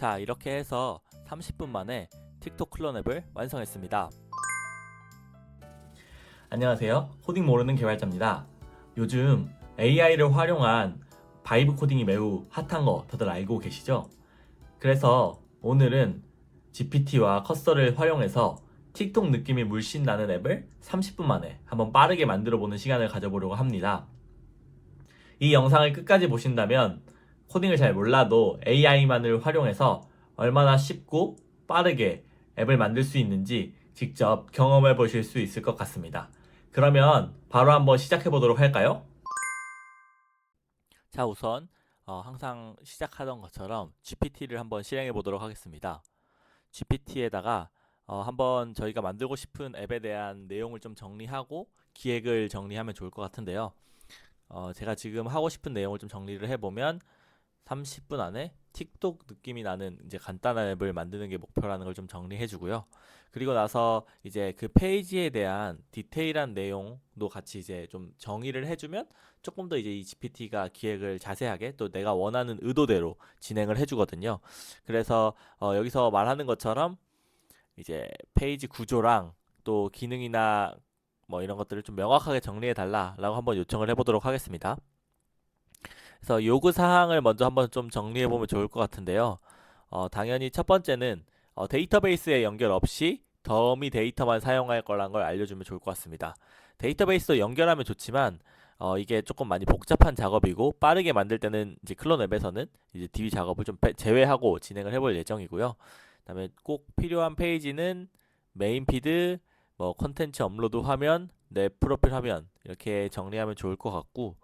자, 이렇게 해서 30분 만에 틱톡 클론 앱을 완성했습니다. 안녕하세요. 코딩 모르는 개발자입니다. 요즘 AI를 활용한 바이브 코딩이 매우 핫한 거 다들 알고 계시죠? 그래서 오늘은 GPT와 커서를 활용해서 틱톡 느낌이 물씬 나는 앱을 30분 만에 한번 빠르게 만들어 보는 시간을 가져보려고 합니다. 이 영상을 끝까지 보신다면 코딩을 잘 몰라도 AI만을 활용해서 얼마나 쉽고 빠르게 앱을 만들 수 있는지 직접 경험해 보실 수 있을 것 같습니다. 그러면 바로 한번 시작해 보도록 할까요? 자, 우선 어, 항상 시작하던 것처럼 GPT를 한번 실행해 보도록 하겠습니다. GPT에다가 어, 한번 저희가 만들고 싶은 앱에 대한 내용을 좀 정리하고 기획을 정리하면 좋을 것 같은데요. 어, 제가 지금 하고 싶은 내용을 좀 정리를 해보면 30분 안에 틱톡 느낌이 나는 이제 간단한 앱을 만드는 게 목표라는 걸 좀 정리해 주고요. 그리고 나서 이제 그 페이지에 대한 디테일한 내용도 같이 이제 좀 정의를 해주면 조금 더 이제 이 GPT가 기획을 자세하게 또 내가 원하는 의도대로 진행을 해주거든요. 그래서 어, 여기서 말하는 것처럼 이제 페이지 구조랑 또 기능이나 뭐 이런 것들을 좀 명확하게 정리해 달라라고 한번 요청을 해보도록 하겠습니다. 그래서 요구 사항을 먼저 한번 좀 정리해 보면 좋을 것 같은데요. 어, 당연히 첫 번째는 어, 데이터베이스에 연결 없이 더미 데이터만 사용할 거란 걸 알려주면 좋을 것 같습니다. 데이터베이스도 연결하면 좋지만 어, 이게 조금 많이 복잡한 작업이고 빠르게 만들 때는 이제 클론 앱에서는 이제 DB 작업을 좀 빼- 제외하고 진행을 해볼 예정이고요. 그다음에 꼭 필요한 페이지는 메인 피드, 뭐 컨텐츠 업로드 화면, 내 프로필 화면 이렇게 정리하면 좋을 것 같고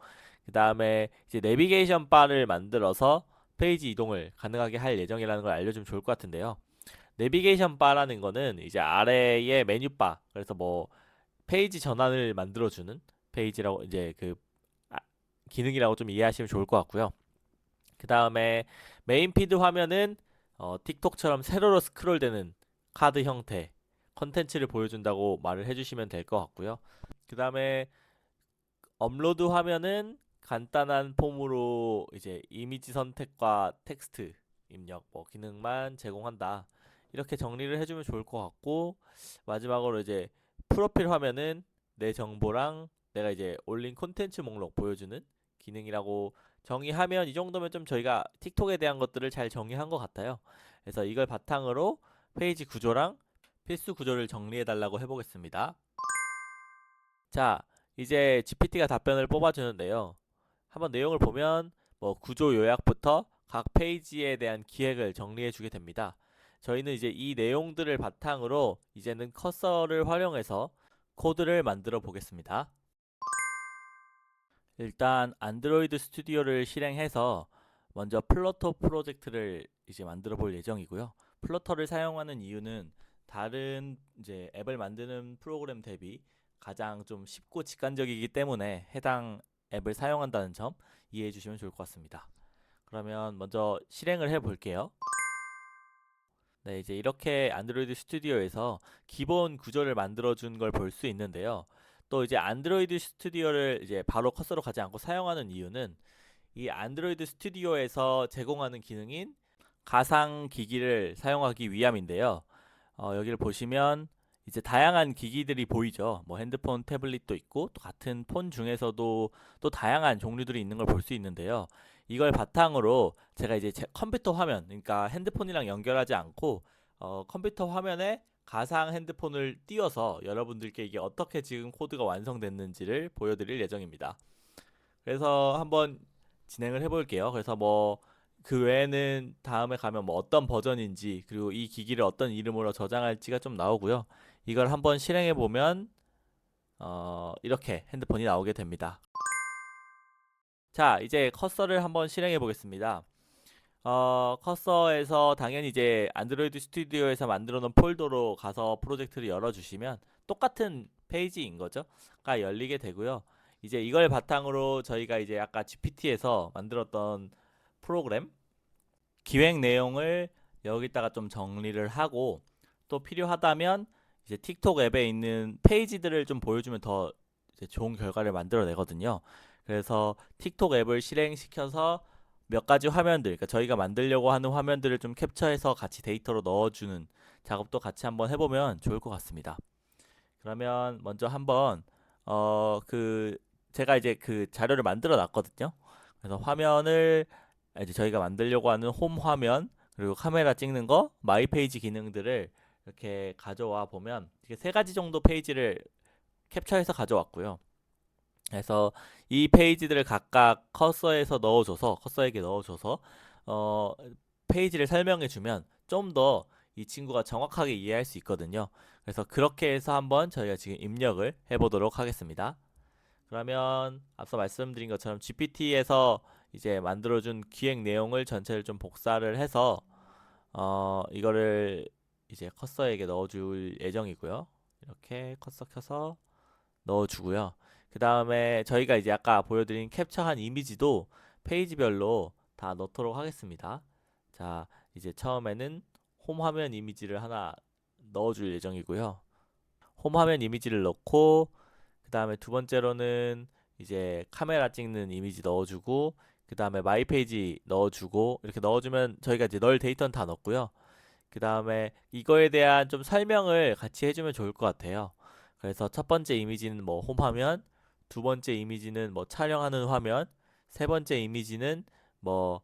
그 다음에 이제 내비게이션 바를 만들어서 페이지 이동을 가능하게 할 예정이라는 걸 알려주면 좋을 것 같은데요. 내비게이션 바라는 거는 이제 아래에 메뉴 바 그래서 뭐 페이지 전환을 만들어주는 페이지라고 이제 그 아, 기능이라고 좀 이해하시면 좋을 것 같고요. 그 다음에 메인 피드 화면은 어, 틱톡처럼 세로로 스크롤되는 카드 형태 컨텐츠를 보여준다고 말을 해주시면 될 것 같고요. 그 다음에 업로드 화면은 간단한 폼으로 이제 이미지 선택과 텍스트 입력 뭐 기능만 제공한다. 이렇게 정리를 해주면 좋을 것 같고 마지막으로 이제 프로필 화면은 내 정보랑 내가 이제 올린 콘텐츠 목록 보여주는 기능이라고 정의하면 이 정도면 좀 저희가 틱톡에 대한 것들을 잘 정의한 것 같아요. 그래서 이걸 바탕으로 페이지 구조랑 필수 구조를 정리해 달라고 해보겠습니다. 자, 이제 GPT가 답변을 뽑아주는데요. 한번 내용을 보면 뭐 구조 요약부터 각 페이지에 대한 기획을 정리해 주게 됩니다. 저희는 이제 이 내용들을 바탕으로 이제는 커서를 활용해서 코드를 만들어 보겠습니다. 일단 안드로이드 스튜디오를 실행해서 먼저 플러터 프로젝트를 이제 만들어 볼 예정이고요. 플러터를 사용하는 이유는 다른 이제 앱을 만드는 프로그램 대비 가장 좀 쉽고 직관적이기 때문에 해당 앱을 사용한다는 점 이해해 주시면 좋을 것 같습니다. 그러면 먼저 실행을 해 볼게요. 네, 이제 이렇게 안드로이드 스튜디오에서 기본 구조를 만들어 준 걸 볼 수 있는데요. 또 이제 안드로이드 스튜디오를 이제 바로 커서로 가지 않고 사용하는 이유는 이 안드로이드 스튜디오에서 제공하는 기능인 가상 기기를 사용하기 위함인데요. 어, 여기를 보시면 이제 다양한 기기들이 보이죠. 뭐 핸드폰, 태블릿도 있고 또 같은 폰 중에서도 또 다양한 종류들이 있는 걸 볼 수 있는데요. 이걸 바탕으로 제가 이제 제 컴퓨터 화면, 그러니까 핸드폰이랑 연결하지 않고 어, 컴퓨터 화면에 가상 핸드폰을 띄워서 여러분들께 이게 어떻게 지금 코드가 완성됐는지를 보여드릴 예정입니다. 그래서 한번 진행을 해볼게요. 그래서 뭐 그 외에는 다음에 가면 뭐 어떤 버전인지 그리고 이 기기를 어떤 이름으로 저장할지가 좀 나오고요. 이걸 한번 실행해 보면 어, 이렇게 핸드폰이 나오게 됩니다. 자, 이제 커서를 한번 실행해 보겠습니다. 어, 커서에서 당연히 이제 안드로이드 스튜디오에서 만들어 놓은 폴더로 가서 프로젝트를 열어 주시면 똑같은 페이지인 거죠. 가 열리게 되고요. 이제 이걸 바탕으로 저희가 이제 아까 GPT에서 만들었던 프로그램 기획 내용을 여기다가 좀 정리를 하고 또 필요하다면 이제 틱톡 앱에 있는 페이지들을 좀 보여주면 더 좋은 결과를 만들어내거든요. 그래서 틱톡 앱을 실행시켜서 몇 가지 화면들, 그러니까 저희가 만들려고 하는 화면들을 좀 캡처해서 같이 데이터로 넣어주는 작업도 같이 한번 해보면 좋을 것 같습니다. 그러면 먼저 한번 어 그 제가 이제 그 자료를 만들어 놨거든요. 그래서 화면을 이제 저희가 만들려고 하는 홈 화면 그리고 카메라 찍는 거, 마이 페이지 기능들을 이렇게 가져와 보면 이게 세 가지 정도 페이지를 캡처해서 가져왔고요. 그래서 이 페이지들을 각각 커서에서 넣어줘서 커서에게 넣어줘서 어 페이지를 설명해 주면 좀 더 이 친구가 정확하게 이해할 수 있거든요. 그래서 그렇게 해서 한번 저희가 지금 입력을 해보도록 하겠습니다. 그러면 앞서 말씀드린 것처럼 GPT에서 이제 만들어준 기획 내용을 전체를 좀 복사를 해서 어 이거를 이제 커서에게 넣어줄 예정이고요. 이렇게 커서 켜서 넣어주고요. 그 다음에 저희가 이제 아까 보여드린 캡처한 이미지도 페이지별로 다 넣도록 하겠습니다. 자, 이제 처음에는 홈 화면 이미지를 하나 넣어줄 예정이고요. 홈 화면 이미지를 넣고 그 다음에 두 번째로는 이제 카메라 찍는 이미지 넣어주고 그 다음에 마이 페이지 넣어주고 이렇게 넣어주면 저희가 이제 넣을 데이터는 다 넣었고요. 그 다음에 이거에 대한 좀 설명을 같이 해주면 좋을 것 같아요. 그래서 첫 번째 이미지는 뭐 홈 화면, 두 번째 이미지는 뭐 촬영하는 화면, 세 번째 이미지는 뭐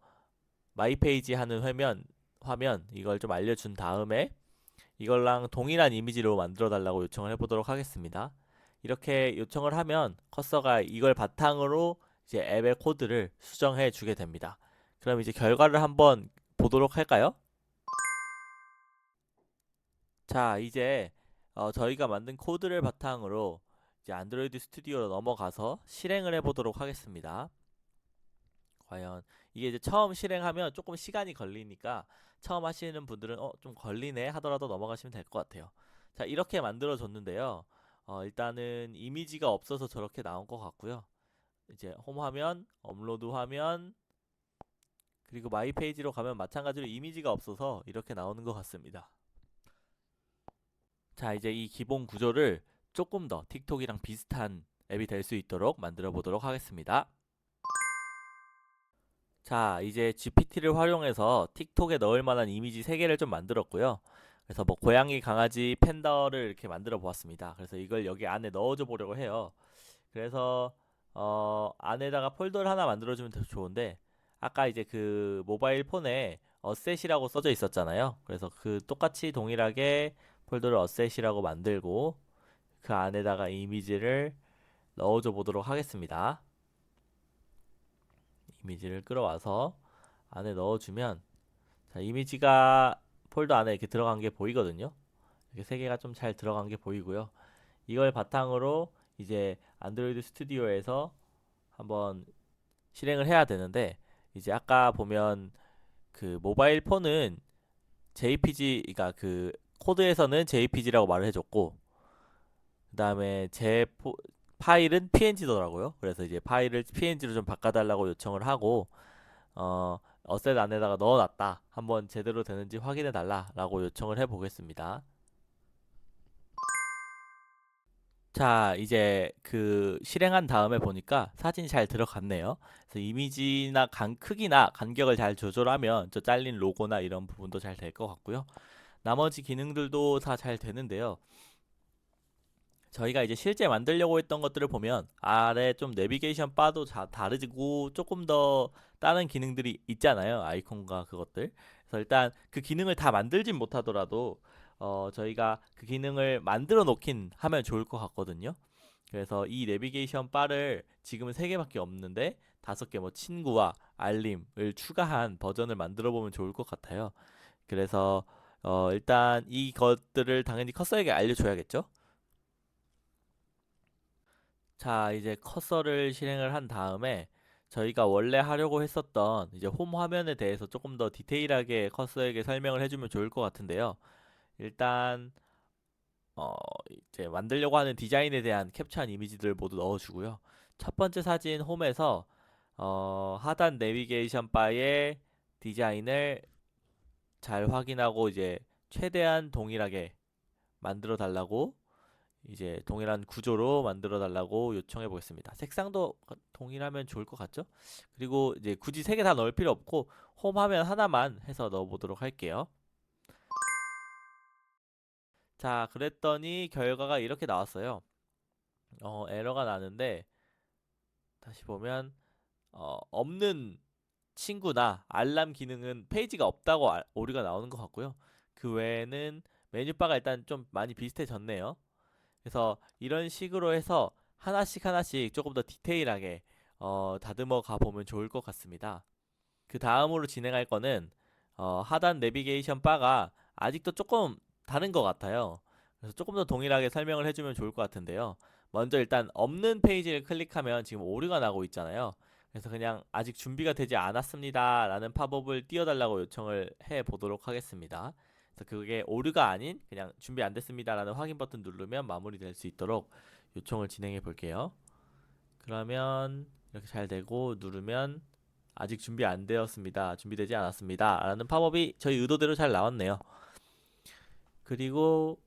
마이 페이지 하는 화면, 화면 이걸 좀 알려준 다음에 이걸랑 동일한 이미지로 만들어 달라고 요청을 해보도록 하겠습니다. 이렇게 요청을 하면 커서가 이걸 바탕으로 이제 앱의 코드를 수정해 주게 됩니다. 그럼 이제 결과를 한번 보도록 할까요? 자, 이제 어, 저희가 만든 코드를 바탕으로 이제 안드로이드 스튜디오로 넘어가서 실행을 해보도록 하겠습니다. 과연 이게 이제 처음 실행하면 조금 시간이 걸리니까 처음 하시는 분들은 어, 좀 걸리네 하더라도 넘어가시면 될 것 같아요. 자, 이렇게 만들어 줬는데요. 어, 일단은 이미지가 없어서 저렇게 나온 것 같고요. 이제 홈 화면, 업로드 화면, 그리고 마이 페이지로 가면 마찬가지로 이미지가 없어서 이렇게 나오는 것 같습니다. 자, 이제 이 기본 구조를 조금 더 틱톡이랑 비슷한 앱이 될 수 있도록 만들어 보도록 하겠습니다. 자, 이제 GPT를 활용해서 틱톡에 넣을 만한 이미지 3개를 좀 만들었고요. 그래서 뭐 고양이, 강아지, 팬더를 이렇게 만들어 보았습니다. 그래서 이걸 여기 안에 넣어줘 보려고 해요. 그래서 어, 안에다가 폴더를 하나 만들어주면 더 좋은데 아까 이제 그 모바일 폰에 어셋이라고 써져 있었잖아요. 그래서 그 똑같이 동일하게 폴더를 어셋이라고 만들고 그 안에다가 이미지를 넣어줘 보도록 하겠습니다. 이미지를 끌어와서 안에 넣어주면 자, 이미지가 폴더 안에 이렇게 들어간 게 보이거든요. 이렇게 세 개가 좀 잘 들어간 게 보이고요. 이걸 바탕으로 이제 안드로이드 스튜디오에서 한번 실행을 해야 되는데 이제 아까 보면 그 모바일 폰은 JPG 그러니까 그 코드에서는 JPG라고 말을 해줬고 그 다음에 제 포, 파일은 PNG더라고요. 그래서 이제 파일을 PNG로 좀 바꿔달라고 요청을 하고 어 어셋 안에다가 넣어놨다. 한번 제대로 되는지 확인해 달라라고 요청을 해보겠습니다. 자, 이제 그 실행한 다음에 보니까 사진이 잘 들어갔네요. 그래서 이미지나 간 크기나 간격을 잘 조절하면 저 잘린 로고나 이런 부분도 잘 될 것 같고요. 나머지 기능들도 다 잘 되는데요. 저희가 이제 실제 만들려고 했던 것들을 보면 아래 좀 내비게이션 바도 자, 다르고 조금 더 다른 기능들이 있잖아요. 아이콘과 그것들. 그래서 일단 그 기능을 다 만들진 못하더라도 어, 저희가 그 기능을 만들어 놓긴 하면 좋을 것 같거든요. 그래서 이 내비게이션 바를 지금은 세 개밖에 없는데 다섯 개뭐 친구와 알림을 추가한 버전을 만들어 보면 좋을 것 같아요. 그래서 어, 일단 이것들을 당연히 커서에게 알려줘야겠죠. 자, 이제 커서를 실행을 한 다음에 저희가 원래 하려고 했었던 이제 홈 화면에 대해서 조금 더 디테일하게 커서에게 설명을 해주면 좋을 것 같은데요. 일단 어, 이제 만들려고 하는 디자인에 대한 캡처한 이미지들 모두 넣어주고요. 첫 번째 사진 홈에서 어, 하단 내비게이션 바의 디자인을 잘 확인하고 이제 최대한 동일하게 만들어 달라고 이제 동일한 구조로 만들어 달라고 요청해 보겠습니다. 색상도 동일하면 좋을 것 같죠? 그리고 이제 굳이 세 개 다 넣을 필요 없고 홈 화면 하나만 해서 넣어 보도록 할게요. 자, 그랬더니 결과가 이렇게 나왔어요. 어, 에러가 나는데 다시 보면 어, 없는 친구나 알람 기능은 페이지가 없다고 알- 오류가 나오는 것 같고요. 그 외에는 메뉴바가 일단 좀 많이 비슷해졌네요. 그래서 이런 식으로 해서 하나씩 하나씩 조금 더 디테일하게 어, 다듬어 가 보면 좋을 것 같습니다. 그 다음으로 진행할 거는 어, 하단 내비게이션 바가 아직도 조금 다른 것 같아요. 그래서 조금 더 동일하게 설명을 해주면 좋을 것 같은데요. 먼저 일단 없는 페이지를 클릭하면 지금 오류가 나고 있잖아요. 그래서 그냥 아직 준비가 되지 않았습니다. 라는 팝업을 띄워달라고 요청을 해 보도록 하겠습니다. 그래서 그게 오류가 아닌 그냥 준비 안 됐습니다. 라는 확인 버튼 누르면 마무리될 수 있도록 요청을 진행해 볼게요. 그러면 이렇게 잘 되고 누르면 아직 준비 안 되었습니다. 준비되지 않았습니다. 라는 팝업이 저희 의도대로 잘 나왔네요. 그리고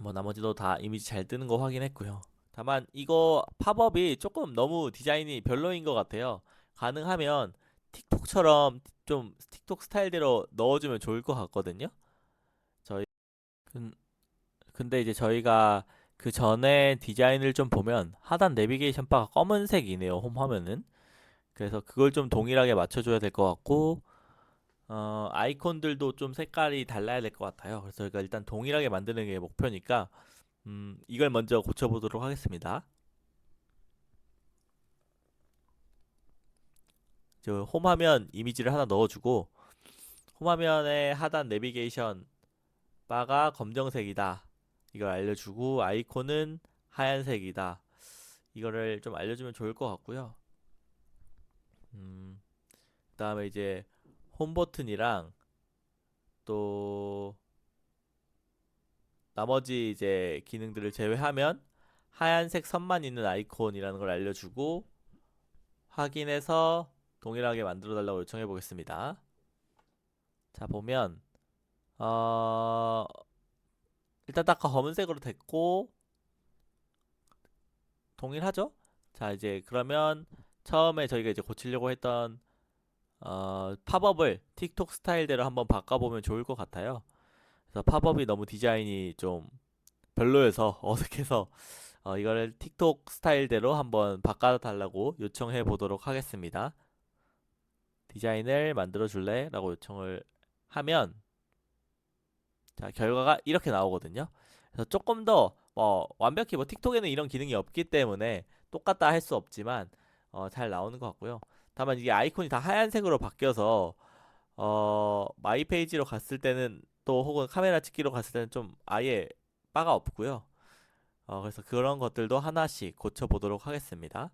뭐 나머지도 다 이미지 잘 뜨는 거 확인했고요. 다만 이거 팝업이 조금 너무 디자인이 별로인 것 같아요. 가능하면 틱톡처럼 좀 틱톡 스타일대로 넣어주면 좋을 것 같거든요. 저희 근, 근데 이제 저희가 그 전에 디자인을 좀 보면 하단 내비게이션 바가 검은색이네요. 홈 화면은. 그래서 그걸 좀 동일하게 맞춰줘야 될 것 같고 어, 아이콘들도 좀 색깔이 달라야 될 것 같아요. 그래서 저희가 일단 동일하게 만드는 게 목표니까 음, 이걸 먼저 고쳐보도록 하겠습니다. 저 홈화면 이미지를 하나 넣어주고 홈화면의 하단 내비게이션 바가 검정색이다. 이걸 알려주고 아이콘은 하얀색이다. 이거를 좀 알려주면 좋을 것 같고요. 음, 그다음에 이제 홈 버튼이랑 또 나머지 이제 기능들을 제외하면 하얀색 선만 있는 아이콘이라는 걸 알려주고 확인해서 동일하게 만들어 달라고 요청해 보겠습니다. 자, 보면 어 일단 딱 검은색으로 됐고 동일하죠? 자, 이제 그러면 처음에 저희가 이제 고치려고 했던 어, 팝업을 틱톡 스타일대로 한번 바꿔보면 좋을 것 같아요. 그래서 팝업이 너무 디자인이 좀 별로여서 어색해서 어, 이거를 틱톡 스타일대로 한번 바꿔달라고 요청해 보도록 하겠습니다. 디자인을 만들어 줄래? 라고 요청을 하면 자 결과가 이렇게 나오거든요. 그래서 조금 더 뭐 완벽히 뭐 틱톡에는 이런 기능이 없기 때문에 똑같다 할 수 없지만 어, 잘 나오는 것 같고요. 다만 이게 아이콘이 다 하얀색으로 바뀌어서 어, 마이 페이지로 갔을 때는 또 혹은 카메라 찍기로 갔을 때는 좀 아예 바가 없고요. 어, 그래서 그런 것들도 하나씩 고쳐보도록 하겠습니다.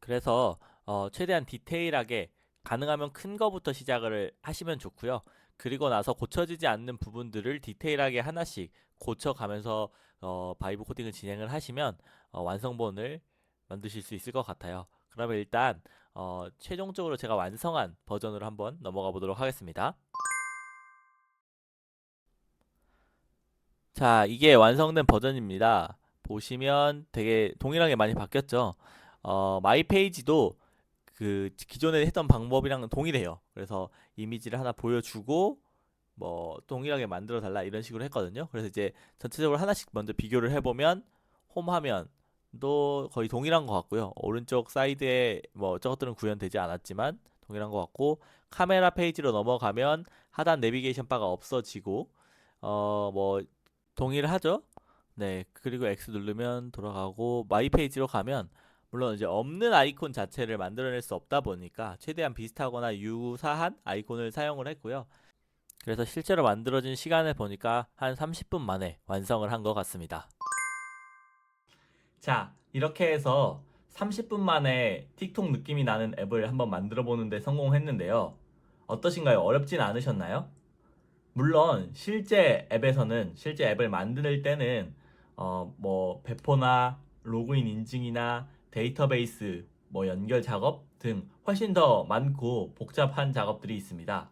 그래서 어, 최대한 디테일하게 가능하면 큰 거부터 시작을 하시면 좋고요. 그리고 나서 고쳐지지 않는 부분들을 디테일하게 하나씩 고쳐가면서 어, 바이브 코딩을 진행을 하시면 어, 완성본을 만드실 수 있을 것 같아요. 그러면 일단 어, 최종적으로 제가 완성한 버전으로 한번 넘어가 보도록 하겠습니다. 자, 이게 완성된 버전입니다. 보시면 되게 동일하게 많이 바뀌었죠. 어, 마이 페이지도 그 기존에 했던 방법이랑 동일해요. 그래서 이미지를 하나 보여주고 뭐 동일하게 만들어 달라 이런 식으로 했거든요. 그래서 이제 전체적으로 하나씩 먼저 비교를 해보면 홈 화면도 거의 동일한 것 같고요. 오른쪽 사이드에 뭐 저것들은 구현되지 않았지만 동일한 것 같고 카메라 페이지로 넘어가면 하단 내비게이션 바가 없어지고 어뭐 동일하죠. 네 그리고 X 누르면 돌아가고 마이 페이지로 가면 물론 이제 없는 아이콘 자체를 만들어낼 수 없다 보니까 최대한 비슷하거나 유사한 아이콘을 사용을 했고요. 그래서 실제로 만들어진 시간을 보니까 한 30분 만에 완성을 한 것 같습니다. 자, 이렇게 해서 30분 만에 틱톡 느낌이 나는 앱을 한번 만들어 보는데 성공했는데요. 어떠신가요? 어렵진 않으셨나요? 물론 실제 앱에서는 실제 앱을 만들 때는 어, 뭐 배포나 로그인 인증이나 데이터베이스 뭐 연결 작업 등 훨씬 더 많고 복잡한 작업들이 있습니다.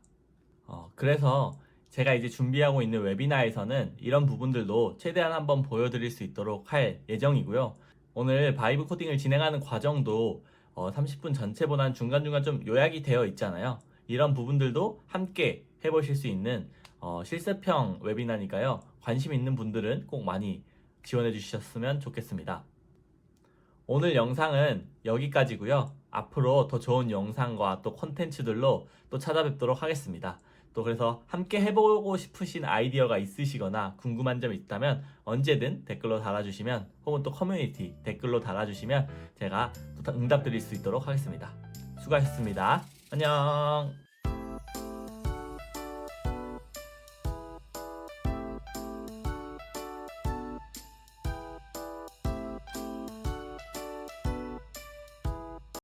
어, 그래서 제가 이제 준비하고 있는 웨비나에서는 이런 부분들도 최대한 한번 보여드릴 수 있도록 할 예정이고요. 오늘 바이브 코딩을 진행하는 과정도 어, 30분 전체보다는 중간중간 좀 요약이 되어 있잖아요. 이런 부분들도 함께 해보실 수 있는 어, 실습형 웨비나니까요. 관심 있는 분들은 꼭 많이 지원해 주셨으면 좋겠습니다. 오늘 영상은 여기까지고요. 앞으로 더 좋은 영상과 또 콘텐츠들로 또 찾아뵙도록 하겠습니다. 또 그래서 함께 해보고 싶으신 아이디어가 있으시거나 궁금한 점 있다면 언제든 댓글로 달아주시면 혹은 또 커뮤니티 댓글로 달아주시면 제가 또 응답 드릴 수 있도록 하겠습니다. 수고하셨습니다. 안녕.